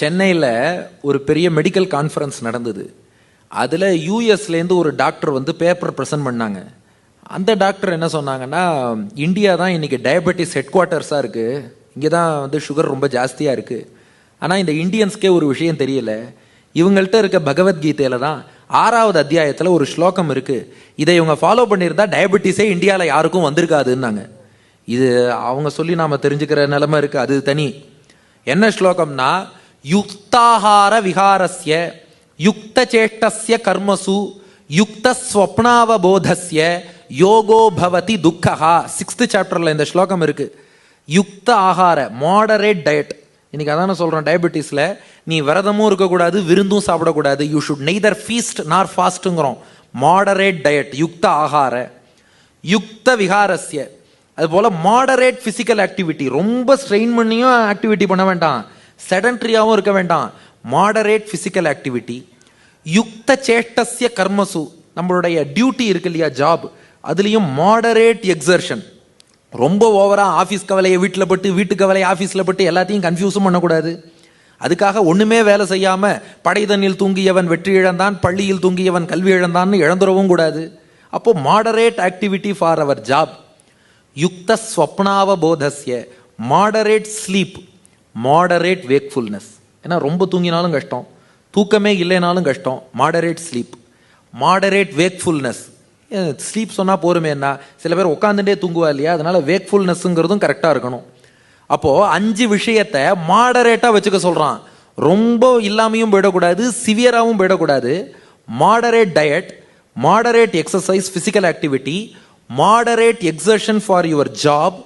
சென்னையில் ஒரு பெரிய மெடிக்கல் கான்ஃபரன்ஸ் நடந்தது. அதில் யூஎஸ்லேருந்து ஒரு டாக்டர் வந்து பேப்பர் ப்ரெசென்ட் பண்ணாங்க. அந்த டாக்டர் என்ன சொன்னாங்கன்னா இந்தியா தான் இன்றைக்கி டயபெட்டிஸ் ஹெட் குவார்ட்டர்ஸாக இருக்குது இங்கே தான் வந்து சுகர் ரொம்ப ஜாஸ்தியாக இருக்குது ஆனால் இந்த இந்தியன்ஸ்க்கே ஒரு விஷயம் தெரியல. இவங்கள்ட்ட இருக்க பகவத்கீதையில் தான் ஆறாவது அத்தியாயத்தில் ஒரு ஸ்லோகம் இருக்குது இதை இவங்க ஃபாலோ பண்ணியிருந்தா டயபெட்டிஸே இந்தியாவில் யாருக்கும் வந்திருக்காதுன்னாங்க. இது அவங்க சொல்லி நாம் தெரிஞ்சுக்கிற நிலமை இருக்குது அது தனி. என்ன ஸ்லோகம்னா யுக்தாஹார விகாரஸ்ய யுக்த கர்மசு யுக்தஸ்வப்னாவபோதஸ்ய யோகோ பவதி துக்கஹா. சிக்ஸ்த் சாப்டரில் இந்த ஸ்லோகம் இருக்குது யுக்த ஆகார மாடரேட் டயட் இன்னைக்கு அதான சொல்கிறேன் டயபெட்டிஸில் நீ விரதமும் இருக்கக்கூடாது விருந்தும் சாப்பிடக்கூடாது. யூ ஷுட் நெய்தர் ஃபீஸ்ட் நார் ஃபாஸ்ட்டுங்கிறோம் மாடரேட் டயட் யுக்த ஆகார. யுக்த விகாரஸ்ய. அதுபோல் மாடரேட் ஃபிசிக்கல் ஆக்டிவிட்டி ரொம்ப ஸ்ட்ரெயின் பண்ணியும் ஆக்டிவிட்டி பண்ண வேண்டாம். செடன்ட்ரியாகவும் இருக்க வேண்டாம். மாடரேட் ஃபிசிக்கல் ஆக்டிவிட்டி யுக்த சேஷ்டசிய கர்மசு. நம்மளுடைய டியூட்டி இருக்கு இல்லையா ஜாப் அதுலேயும் மாடரேட் எக்ஸர்ஷன் ரொம்ப ஓவராக ஆஃபீஸ் கவலையை வீட்டில் பட்டு வீட்டு கவலையை ஆஃபீஸில் பட்டு எல்லாத்தையும் கன்ஃபியூஸும் பண்ணக்கூடாது. அதுக்காக ஒன்றுமே வேலை செய்யாமல் படைதனில் தூங்கியவன் வெற்றி இழந்தான் பள்ளியில் தூங்கியவன் கல்வி இழந்தான்னு இழந்துடவும் கூடாது. அப்போது moderate activity for your job யுக்த ஸ்வப்னாவபோதஸ்ய. மாடரேட் ஸ்லீப் மாடரேட் வேக்ஃபுல்னஸ் ஏன்னா ரொம்ப தூங்கினாலும் கஷ்டம். தூக்கமே இல்லைனாலும் கஷ்டம். Moderate sleep moderate wakefulness sleep சொன்னால் போருமே என்ன? சில பேர் உட்காந்துட்டே தூங்குவா இல்லையா? அதனால வேக்ஃபுல்னஸ்ங்கிறதும் கரெக்டாக இருக்கணும். அப்போது அஞ்சு விஷயத்தை மாடரேட்டாக வச்சுக்க சொல்கிறான் ரொம்ப இல்லாமையும் போயிடக்கூடாது சிவியராகவும் போயிடக்கூடாது. Moderate diet moderate exercise physical activity moderate exertion for your job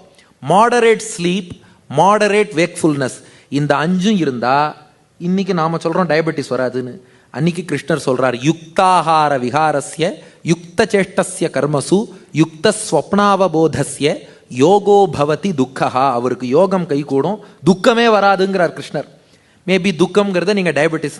moderate sleep moderate wakefulness இந்த அஞ்சும் இருந்தால் இன்னைக்கு நாம் சொல்கிறோம் டயபெட்டிஸ் வராதுன்னு. அன்னைக்கு கிருஷ்ணர் சொல்கிறார் யுக்தாகார விகாரஸ்ய யுக்த சேஷ்டஸ்ய கர்மசு யுக்த ஸ்வப்னாவபோதஸ்ய யோகோ பவதி துக்கஹா. அவருக்கு யோகம் கை கூடும். துக்கமே வராதுங்கிறார் கிருஷ்ணர். மேபி துக்கம்ங்கிறத நீங்கள் டயபெட்டிஸ்